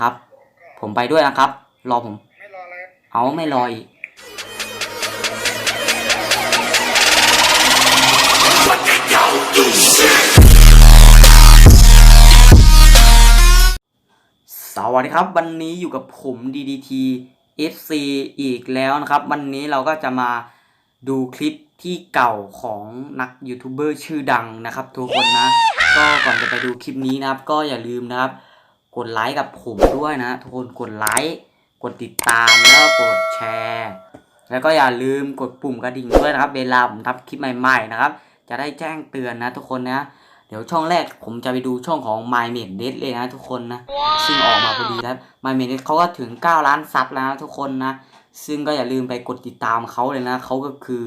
ครับ ผมไปด้วยนะครับ รอผม ไม่รอเลยเอาไม่รออีกสวัสดีครับ วันนี้อยู่กับผม DDT FC อีกแล้วนะครับ วันนี้เราก็จะมาดูคลิปที่เก่าของนักยูทูบเบอร์ชื่อดังนะครับ ทุกคนนะ ก็ก่อนจะไปดูคลิปนี้นะครับ ก็อย่าลืมนะครับ กดไลค์กับผมด้วยนะทุกคนกดไลค์กดติดตามแล้วกดแชร์ แล้วก็อย่าลืมกดปุ่มกระดิ่งด้วยนะครับ เวลาผมทำคลิปใหม่ๆนะครับ จะได้แจ้งเตือนนะทุกคนนะเดี๋ยวช่องแรกผมจะไปดูช่องของ My m a d e d เลยนะทุกคนนะ ซึ่งออกมาพอดีแล้ว My m a d e d เขาก็ถึง 9 ล้านซับแล้วนะทุกคนนะ ซึ่งก็อย่าลืมไปกดติดตามเขาเลยนะเขาก็คือ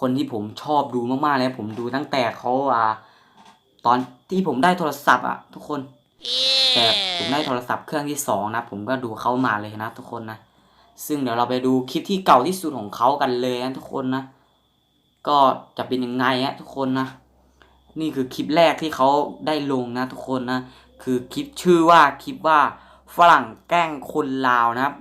คนที่ผมชอบดูมากๆเลยผมดูตั้งแต่เขาอ่าตอนที่ผมได้โทรศัพท์อะทุกคน แต่ผมได้โทรศัพท์เครื่องที่สองนะ ผมก็ดูเขามาเลยนะทุกคนนะ ซึ่งเดี๋ยวเราไปดูคลิปที่เก่าที่สุดของเขากันเลยนะทุกคนนะ ก็จะเป็นยังไงฮะทุกคนนะ นี่คือคลิปแรกที่เขาได้ลงนะทุกคนนะ คือคลิปชื่อว่าคลิปว่าฝรั่งแกล้งคนลาวนะครับ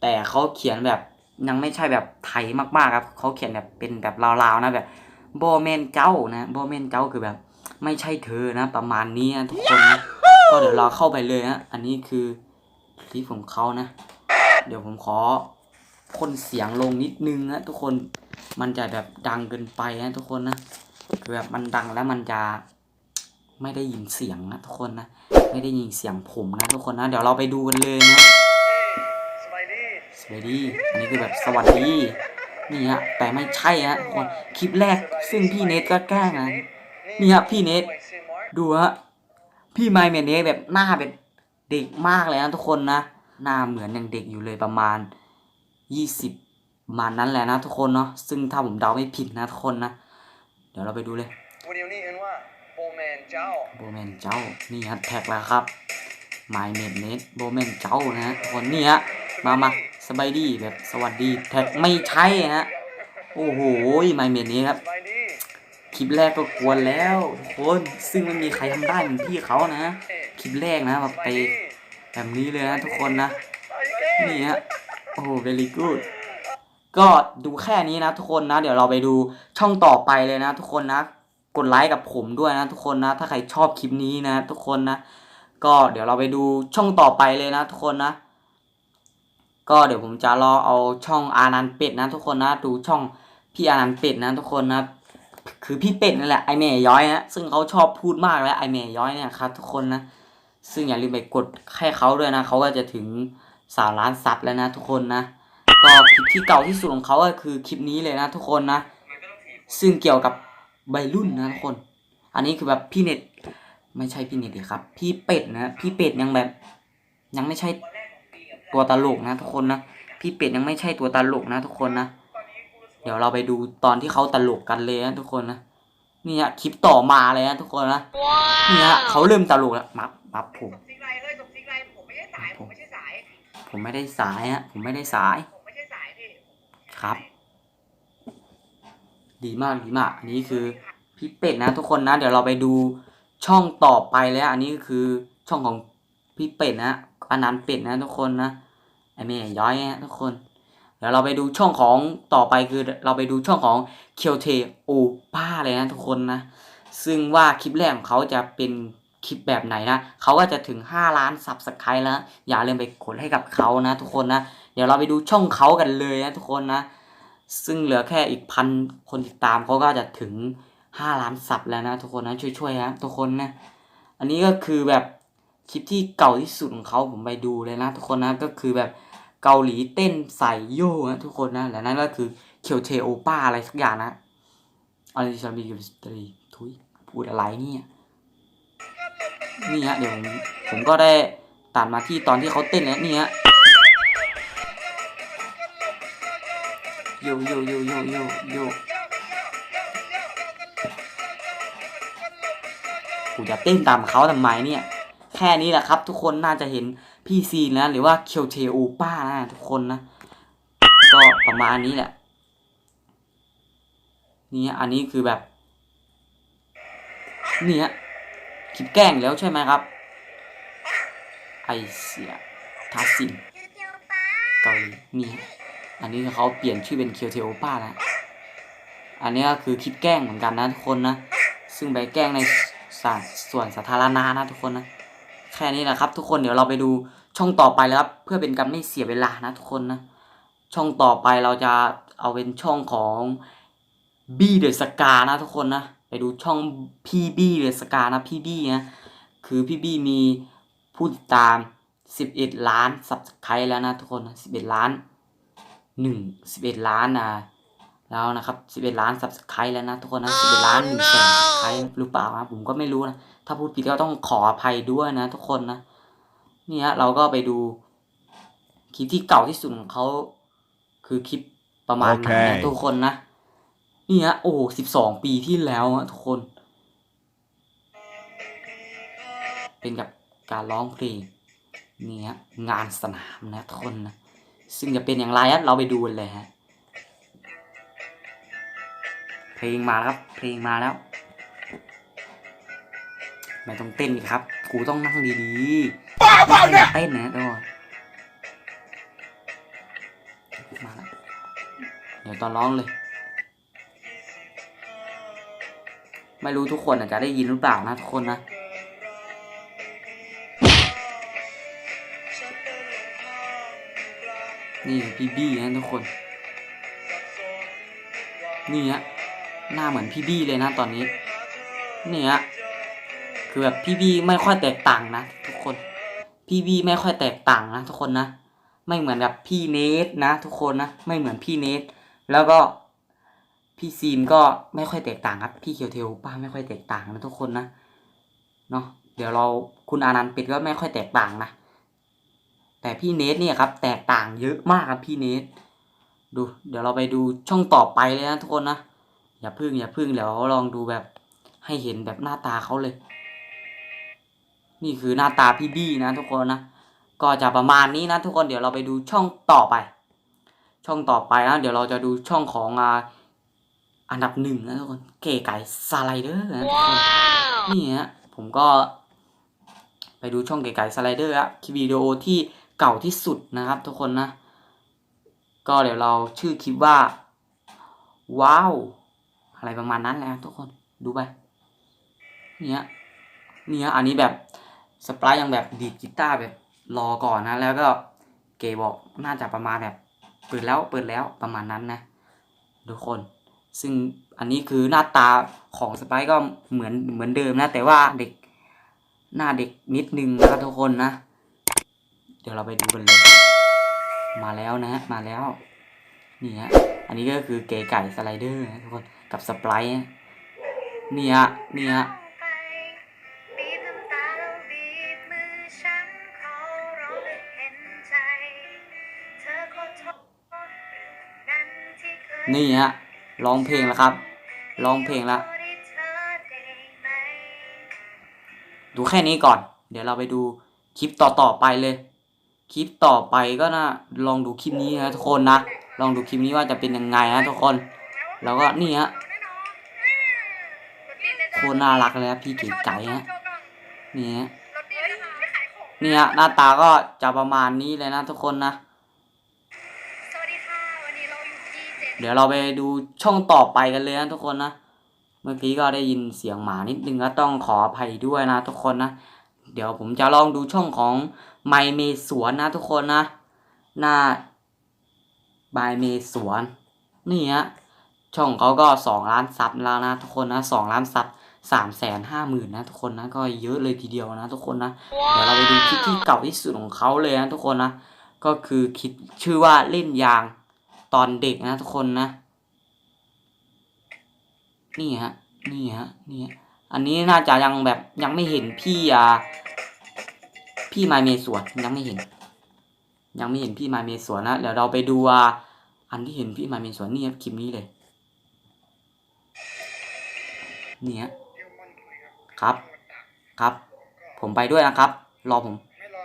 แต่เขาเขียนแบบยังไม่ใช่แบบไทยมากๆครับเขาเขียนแบบเป็นแบบลาวๆนะแบบโบเมนเจ้านะโบเมนเจ้าคือแบบ ไม่ใช่เธอนะ ประมาณนี้นะทุกคนนะก็เดี๋ยวเราเข้าไปเลยนะอันนี้คือคลิปของเขานะ เดี๋ยวผมขอคนเสียงลงนิดนึงนะทุกคนมันจะแบบดังเกินไปนะทุกคนนะคือแบบมันดังแล้วมันจะไม่ได้ยินเสียงนะทุกคนนะไม่ได้ยินเสียงผมนะทุกคนนะ เดี๋ยวเราไปดูกันเลยนะสบายดีสวัสดีอันนี้คือแบบสวัสดีนี่ฮะแต่ไม่ใช่ฮะทุกคนคลิปแรกซึ่งพี่เนทก็แกล้งนะ นี่ครับพี่เนทดูฮะพี่ไมเมเนสแบบหน้าเป็นเด็กมากเลยนะทุกคนนะหน้าเหมือนยังเด็กอยู่เลยประมาณยี่สิบมาณนั้นแหละนะทุกคนเนาะซึ่งถ้าผมเดาไม่ผิดนะทุกคนนะ เดี๋ยวเราไปดูเลยวันนี้นี่เอ็นว่าโบแมนเจ้าโบแมนเจ้านี่ฮะแท็กแล้วครับไมเมเนสโบแมนเจ้านะฮะทุกคนนี่ฮะมามาสบายดีแบบสวัสดีแท็กไม่ใช่ฮะโอ้โหไมเมเนสครับ คลิปแรกก็กวนแล้วทุกคนซึ่งไม่มีใครทำได้เหมือนพี่เขานะคลิปแรกนะแบบไปแบบนี้เลยนะทุกคนนะนี่ฮะโอ้โห very good ก็ดูแค่นี้นะทุกคนนะ เดี๋ยวเราไปดูช่องต่อไปเลยนะ ทุกคนนะ กดไลค์กับผมด้วยนะ ทุกคนนะ ถ้าใครชอบคลิปนี้นะ ทุกคนนะ ก็เดี๋ยวเราไปดูช่องต่อไปเลยนะ ทุกคนนะ ก็เดี๋ยวผมจะรอเอาช่องอานันเป็ดนะ ทุกคนนะ ดูช่องพี่อานันเป็ดนะ ทุกคนนะ คือพี่เป็ดนั่นแหละไอแม่ย้อยนะซึ่งเขาชอบพูดมากแล้วไอแม่ย้อยเนี่ยครับทุกคนนะ ซึ่งอย่าลืมไปกดแค่เขาด้วยนะเขาก็จะถึงสามล้านซับแล้วนะทุกคนนะก็คลิปที่เก่าที่สุดของเขาก็คือคลิปนี้เลยนะทุกคนนะ ซึ่งเกี่ยวกับใบรุ่นนะทุกคน อันนี้คือแบบพี่เน็ตไม่ใช่พี่เน็ตเลยครับ พี่เป็ดนะพี่เป็ดยังแบบ ยังไม่ใช่ตัวตลกนะทุกคนนะพี่เป็ดยังไม่ใช่ตัวตลกนะทุกคนนะ เดี๋ยวเราไปดูตอนที่เขาตลกกันเลยนะทุกคนนะนี่ฮะคลิปต่อมาเลยนะทุกคนนะนี่ฮะเขาเริ่มตลกแล้วมับมับผมส่งซิกไลน์เอ้ยส่งซิกไลน์ผมไม่ใช่สายผมไม่ใช่สายผมไม่ได้สายฮะผมไม่ได้สายผมไม่ใช่สายพี่ครับ ดีมากดีมากอันนี้คือพี่เป็ดนะ ทุกคนนะ เดี๋ยวเราไปดูช่องต่อไปแล้ว อันนี้ก็คือช่องของพี่เป็ดนะอนันต์เป็ดนะ ทุกคนนะไอเมย์ย้อยนะทุกคนเดี๋ยวเราไปดูช่องของต่อไปคือเราไปดูช่องของเคียวเทโอป้าเลยนะทุกคนนะ ซึ่งว่าคลิปแรกของเขาจะเป็นคลิปแบบไหนนะเขาก็จะถึง 5 ล้านซับสไครต์แล้ว อย่าลืมไปกดให้กับเขานะ ทุกคนนะ เดี๋ยวเราไปดูช่องเขากันเลยนะทุกคนนะ ซึ่งเหลือแค่อีกพันคนติดตามเขาก็จะถึง 5 ล้านซับแล้วนะ ทุกคนนะช่วยๆนะทุกคนนะ อันนี้ก็คือแบบคลิปที่เก่าที่สุดของเขาผมไปดูเลยนะ ทุกคนนะก็คือแบบ เกาหลีเต้นใส่โย่นะทุกคนนะและนั่นก็คือเคียวเทโอป้าอะไรสักอย่างนะอะไรชาบีกับสตรีทุยพูดอะไรเนี่ยนี่ฮะเดี๋ยวผมผมก็ได้ตัดมาที่ตอนที่เขาเต้นแล้วนี่ฮะโยโยโยโยโยโยกูจะเต้นตามเขาทำไมเนี่ย แค่นี้แหละครับ ทุกคนน่าจะเห็น พี่ซีนะ หรือว่าเคียวเทโอป้านะทุกคนนะ ก็ประมาณนี้แหละ นี่อันนี้คือแบบนี่ฮะคลิปแกล้งแล้วใช่ไหมครับ ไอเสียทาซินเกาหลีนี่อันนี้เขาเปลี่ยนชื่อเป็นเคียวเทโอป้าแล้วอันนี้ก็คือคลิปแกล้งเหมือนกันนะทุกคนนะ ซึ่งไปแกล้งในส,ส่วนสาธารณะนะทุกคนนะ แค่นี้นะครับทุกคนเดี๋ยวเราไปดู ช่องต่อไปแล้วครับ เพื่อเป็นการไม่เสียเวลานะทุกคนนะ ช่องต่อไปเราจะเอาเป็นช่องของบี้เดอะสกานะทุกคนนะไปดูช่องพี่บี้เดอะสกานะพี่บี้นะคือพี่บี้มีผู้ติดตาม 11 ล้านสับสไครต์แล้วนะทุกคนนะ11 ล้าน 1 11 ล้านอะแล้วนะครับ 11 ล้านสับสไครต์แล้วนะทุกคนนะ11 ล้าน1แสนสับสไครต์หรือเปล่านะผมก็ไม่รู้นะ ถ้าพูดผิดก็ต้องขออภัยด้วยนะทุกคนนะ เนี่ยเราก็ไปดูคลิปที่เก่าที่สุดของเขาคือคลิปประมาณไหนนะโอเคทุกคนนะนี่ฮะโอ้สิบสองปีที่แล้วอะทุกคน เป็นกับการร้องเพลงนี่ฮะงานสนามนะทุกคนนะซึ่งจะเป็นอย่างไรฮะเราไปดูกันเลยฮะเพลงมาแล้วครับ เพลงมาแล้วไม่ต้องเต้นอีกครับกูต้องนั่งดีๆบ้า เปล่าเนี่ยเต้นนะทุกคนมาแล้วเดี๋ยวตอนร้องเลย ไม่รู้ทุกคนอาจจะได้ยินหรือเปล่านะทุกคนนะนี่พี่บี้นะทุกคน นี่ฮะหน้าเหมือนพี่บี้เลยนะตอนนี้ นี่ฮะคือแบบพี่บี้ไม่ค่อยแตกต่างนะทุกคน พี่บี้ไม่ค่อยแตกต่างนะทุกคนนะ ไม่เหมือนกับพี่เนทนะทุกคนนะ ไม่เหมือนพี่เนทแล้วก็พี่ซีมก็ไม่ค่อยแตกต่างครับพี่เคียวเทลป้าไม่ค่อยแตกต่างนะทุกคนนะเนาะเดี๋ยวเราคุณอานันต์เป็ดก็ไม่ค่อยแตกต่างนะแต่พี่เนทเนี่ยครับ แตกต่างเยอะมากครับพี่เนทดู เดี๋ยวเราไปดูช่องต่อไปเลยนะทุกคนนะอย่าพึ่งอย่าพึ่งเดี๋ยวลองดูแบบให้เห็นแบบหน้าตาเขาเลย นี่คือหน้าตาพี่บี้นะทุกคนนะ ก็จะประมาณนี้นะทุกคนเดี๋ยวเราไปดูช่องต่อไป ช่องต่อไปนะเดี๋ยวเราจะดูช่องของอ่าอันดับหนึ่งนะทุกคนเก๋ไก่สไลเดอร์นะทุกคนนี่ฮะผมก็ ไปดูช่องเก๋ไก่สไลเดอร์อะคลิปวิดีโอที่เก่าที่สุดนะครับ ทุกคนนะ ก็เดี๋ยวเราชื่อคลิปว่า ว้าวอะไรประมาณนั้นแหละทุกคนดูไป เนี่ยเนี่ยอันนี้แบบ สปรายยังแบบดีดกีตาร์แบบรอก่อนนะ แล้วก็เก๋บอกน่าจะประมาณแบบเปิดแล้วเปิดแล้วประมาณนั้นนะ ทุกคน ซึ่งอันนี้คือหน้าตาของสไปร์ก็เหมือนเหมือนเดิมนะ แต่ว่าเด็กหน้าเด็กนิดนึงนะครับทุกคนนะ เดี๋ยวเราไปดูกันเลย มาแล้วนะฮะมาแล้วนี่ฮะอันนี้ก็คือเก๋ไก่สไลเดอร์นะทุกคนกับสไปร์นะนี่ฮะนี่ฮะ นี่ฮะร้องเพลงแล้วครับร้องเพลงแล้วดูแค่นี้ก่อน เดี๋ยวเราไปดูคลิปต่อๆไปเลย คลิปต่อไปก็นะลองดูคลิปนี้นะทุกคนนะ ลองดูคลิปนี้ว่าจะเป็นยังไงนะทุกคน แล้วก็นี่ฮะโคตรน่ารักเลยครับพี่เก๋ไก่ฮะนี่ฮะนี่ฮะหน้าตาก็จะประมาณนี้เลยนะทุกคนนะ สวัสดีค่ะ วันนี้เราอยู่ที่ เดี๋ยวเราไปดูช่องต่อไปกันเลยนะทุกคนนะ เมื่อกี้ก็ได้ยินเสียงหมานิดนึงก็ต้องขออภัยด้วยนะทุกคนนะ เดี๋ยวผมจะลองดูช่องของไมเมสวนนะทุกคนนะ หน้าบายเมสวนนี่ฮะช่องเขาก็สองล้านซับแล้วนะทุกคนนะสองล้านซับสามแสนห้าหมื่นนะทุกคนนะก็เยอะเลยทีเดียวนะทุกคนนะ เดี๋ยวเราไปดูคลิปที่เก่าที่สุดของเขาเลยนะทุกคนนะ ก็คือคลิปชื่อว่าเล่นยาง ตอนเด็กนะทุกคนนะ นี่ฮะ นี่ฮะ นี่ฮะอันนี้น่าจะยังแบบยังไม่เห็นพี่อ่าพี่ไมายเมสวนยังไม่เห็น ยังไม่เห็นพี่ไมายเมสวนนะเดี๋ยวเราไปดูอ่าอันที่เห็นพี่ไมายเมสวนนี่ครับคลิปนี้เลยนี่ฮะครับ ครับ ผมไปด้วยนะครับ รอผม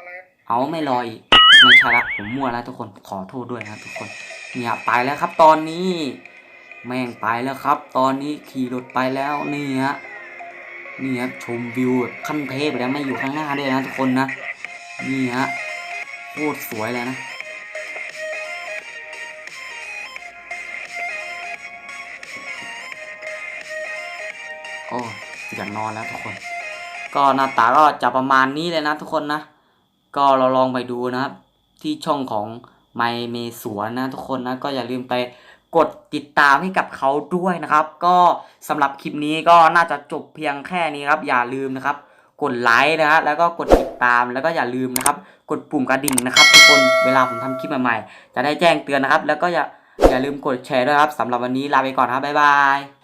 เลยเอาไม่รออีกไม่ใช่ละผมมั่วแล้วทุกคนขอโทษด้วยนะทุกคน เนี่ยไปแล้วครับ ตอนนี้ แม่งไปแล้วครับ ตอนนี้ขี่รถไปแล้วนี่ฮะนี่ครับชมวิวขั้นเทพแล้วไม่อยู่ข้างหน้าด้วยนะทุกคนนะนี่ฮะโคตรสวยเลยนะโอ้อยากนอนแล้วทุกคน ก็หน้าตาก็จะประมาณนี้เลยนะทุกคนนะ ก็เราลองไปดูนะครับ ที่ช่องของ ไมเมสวนนะทุกคนนะก็อย่าลืมไปกดติดตามให้กับเขาด้วยนะครับ ก็สำหรับคลิปนี้ก็น่าจะจบเพียงแค่นี้ครับ อย่าลืมนะครับ กดไลค์นะฮะแล้วก็กดติดตามแล้วก็อย่าลืมนะครับ กดปุ่มกระดิ่งนะครับ ทุกคนเวลาผมทำคลิปใหม่ๆ จะได้แจ้งเตือนนะครับ แล้วก็อย่าอย่าลืมกดแชร์ด้วยครับสำหรับวันนี้ลาไปก่อนครับบ๊ายบาย